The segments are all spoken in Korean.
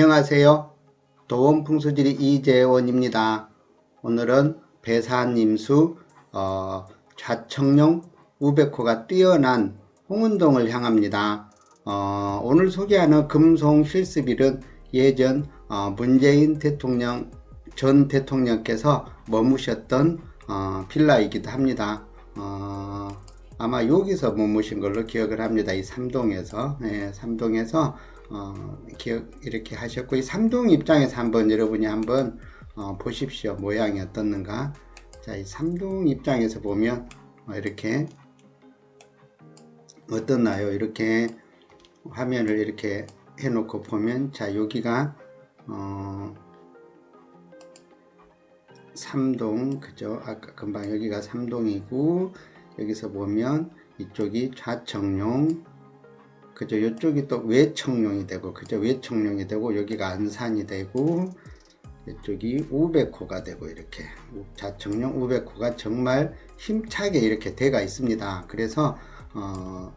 안녕하세요. 도원풍수지리 이재원입니다. 오늘은 배산임수 어, 좌청룡 우백호가 뛰어난 홍은동을 향합니다. 어, 오늘 소개하는 금송 실습일은 예전 어, 문재인 대통령 전 대통령께서 머무셨던 어, 빌라이기도 합니다. 어, 아마 여기서 머무신 걸로 기억을 합니다. 이 삼동에서 네, 삼동에서 어, 기억 이렇게 하셨고 이 삼동 입장에서 한번 여러분이 한번 어, 보십시오. 모양이 어떻는가. 자, 이 삼동 입장에서 보면 어, 이렇게 어떻나요? 이렇게 화면을 이렇게 해놓고 보면 자 여기가 어, 삼동 그죠? 아까 금방 여기가 삼동이고 여기서 보면 이쪽이 좌청룡 그죠? 이쪽이 또 외청룡이 되고 그죠? 외청룡이 되고 여기가 안산이 되고 이쪽이 우백호가 되고 이렇게 좌청룡 우백호가 정말 힘차게 이렇게 돼가 있습니다. 그래서 어,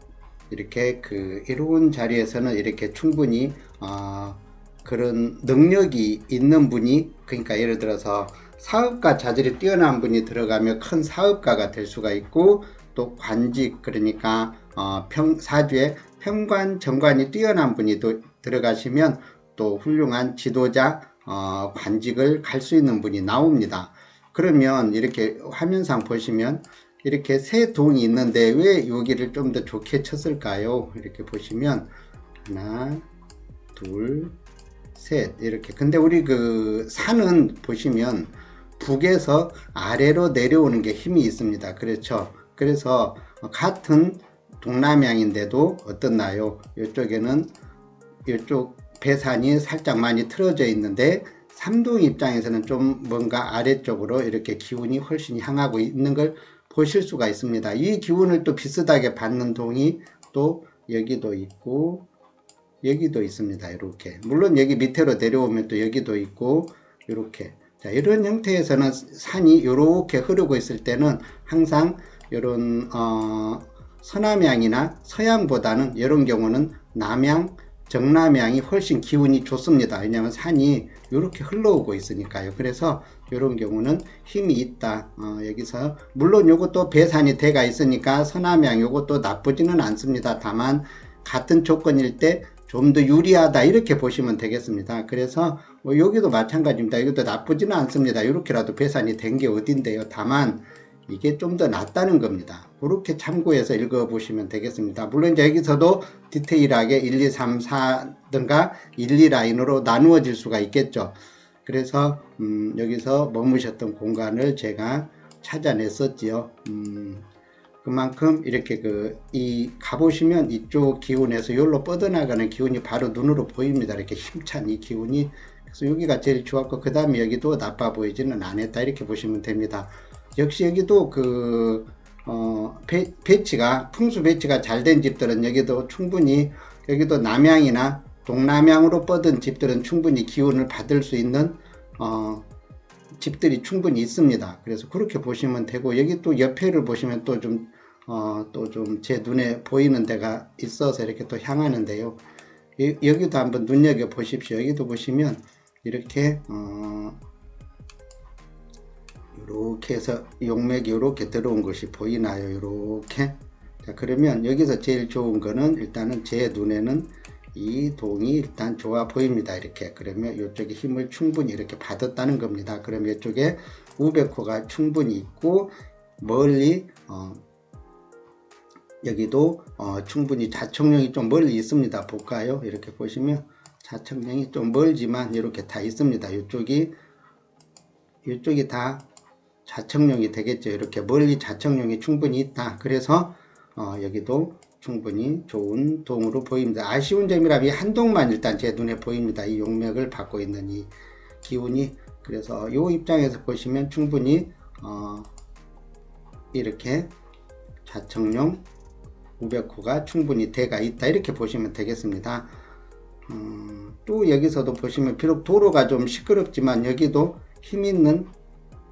이렇게 그 이로운 자리에서는 이렇게 충분히 어, 그런 능력이 있는 분이 그러니까 예를 들어서 사업가 자질이 뛰어난 분이 들어가면 큰 사업가가 될 수가 있고 또 관직 그러니까 어, 평, 사주에 평관 정관이 뛰어난 분이 또 들어가시면 또 훌륭한 지도자 어, 관직을 갈 수 있는 분이 나옵니다. 그러면 이렇게 화면상 보시면 이렇게 세 동이 있는데 왜 여기를 좀 더 좋게 쳤을까요? 이렇게 보시면 하나, 둘, 셋 이렇게. 근데 우리 그 산은 보시면 북에서 아래로 내려오는 게 힘이 있습니다. 그렇죠? 그래서 같은 동남향인데도 어떻나요? 이쪽에는 이쪽 배산이 살짝 많이 틀어져 있는데 삼동 입장에서는 좀 뭔가 아래쪽으로 이렇게 기운이 훨씬 향하고 있는 걸 보실 수가 있습니다. 이 기운을 또 비슷하게 받는 동이 또 여기도 있고 여기도 있습니다. 이렇게 물론 여기 밑으로 내려오면 또 여기도 있고 이렇게 자, 이런 형태에서는 산이 이렇게 흐르고 있을 때는 항상 이런 어, 서남향이나 서양보다는 이런 경우는 남향, 정남향이 훨씬 기운이 좋습니다. 왜냐하면 산이 이렇게 흘러오고 있으니까요. 그래서 이런 경우는 힘이 있다. 어, 여기서 물론 이것도 배산이 돼가 있으니까 서남향 이것도 나쁘지는 않습니다. 다만 같은 조건일 때 좀 더 유리하다 이렇게 보시면 되겠습니다. 그래서 뭐 여기도 마찬가지입니다. 이것도 나쁘지는 않습니다. 이렇게라도 배산이 된 게 어딘데요. 다만 이게 좀 더 낫다는 겁니다. 그렇게 참고해서 읽어보시면 되겠습니다. 물론 이제 여기서도 디테일하게 1, 2, 3, 4등가 1, 2 라인으로 나누어질 수가 있겠죠. 그래서 음, 여기서 머무셨던 공간을 제가 찾아냈었지요. 음, 그만큼 이렇게 그 이 가보시면 이쪽 기운에서 여기로 뻗어나가는 기운이 바로 눈으로 보입니다. 이렇게 힘찬 이 기운이 그래서 여기가 제일 좋았고 그 다음에 여기도 나빠 보이지는 않았다 이렇게 보시면 됩니다. 역시 여기도 그 어, 배, 배치가 풍수 배치가 잘 된 집들은 여기도 충분히 여기도 남향이나 동남향으로 뻗은 집들은 충분히 기운을 받을 수 있는 어, 집들이 충분히 있습니다. 그래서 그렇게 보시면 되고 여기 또 옆에를 보시면 또 좀 어, 또 좀 제 눈에 보이는 데가 있어서 이렇게 또 향하는데요. 여기도 한번 눈여겨 보십시오. 여기도 보시면 이렇게 어, 이렇게 해서 용맥이 이렇게 들어온 것이 보이나요? 이렇게 자 그러면 여기서 제일 좋은 거는 일단은 제 눈에는 이 동이 일단 좋아 보입니다. 이렇게 그러면 이쪽에 힘을 충분히 이렇게 받았다는 겁니다. 그러면 이쪽에 우백호가 충분히 있고 멀리 어, 여기도 어, 충분히 자청령이 좀 멀리 있습니다. 볼까요? 이렇게 보시면 자청령이 좀 멀지만 이렇게 다 있습니다. 이쪽이 이쪽이 다 자청령이 되겠죠. 이렇게 멀리 자청령이 충분히 있다. 그래서 어, 여기도 충분히 좋은 동으로 보입니다. 아쉬운 점이라면 한 동만 일단 제 눈에 보입니다. 이 용맥을 받고 있는 이 기운이 그래서 이 입장에서 보시면 충분히 어, 이렇게 자청령 우백호가 충분히 대가 있다 이렇게 보시면 되겠습니다. 음, 또 여기서도 보시면 비록 도로가 좀 시끄럽지만 여기도 힘 있는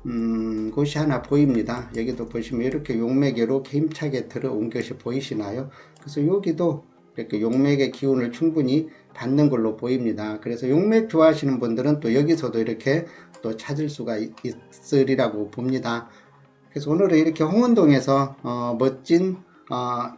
음, 곳이 하나 보입니다. 여기도 보시면 이렇게 용맥이 이렇게 힘차게 들어온 것이 보이시나요? 그래서 여기도 이렇게 용맥의 기운을 충분히 받는 걸로 보입니다. 그래서 용맥 좋아하시는 분들은 또 여기서도 이렇게 또 찾을 수가 있- 있으리라고 봅니다. 그래서 오늘은 이렇게 홍은동에서 어, 멋진 어,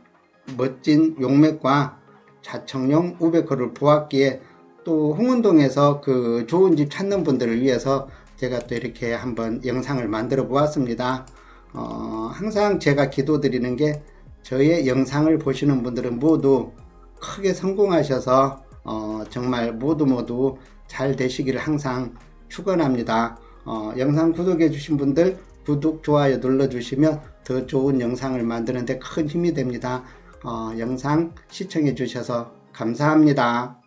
멋진 용맥과 자청용 우베커를 보았기에 또 홍은동에서 그 좋은 집 찾는 분들을 위해서 제가 또 이렇게 한번 영상을 만들어 보았습니다. 어, 항상 제가 기도드리는 게 저의 영상을 보시는 분들은 모두 크게 성공하셔서 어, 정말 모두 모두 잘 되시기를 항상 축원합니다. 어, 영상 구독해 주신 분들 구독 좋아요 눌러 주시면 더 좋은 영상을 만드는데 큰 힘이 됩니다. 어, 영상 시청해 주셔서 감사합니다.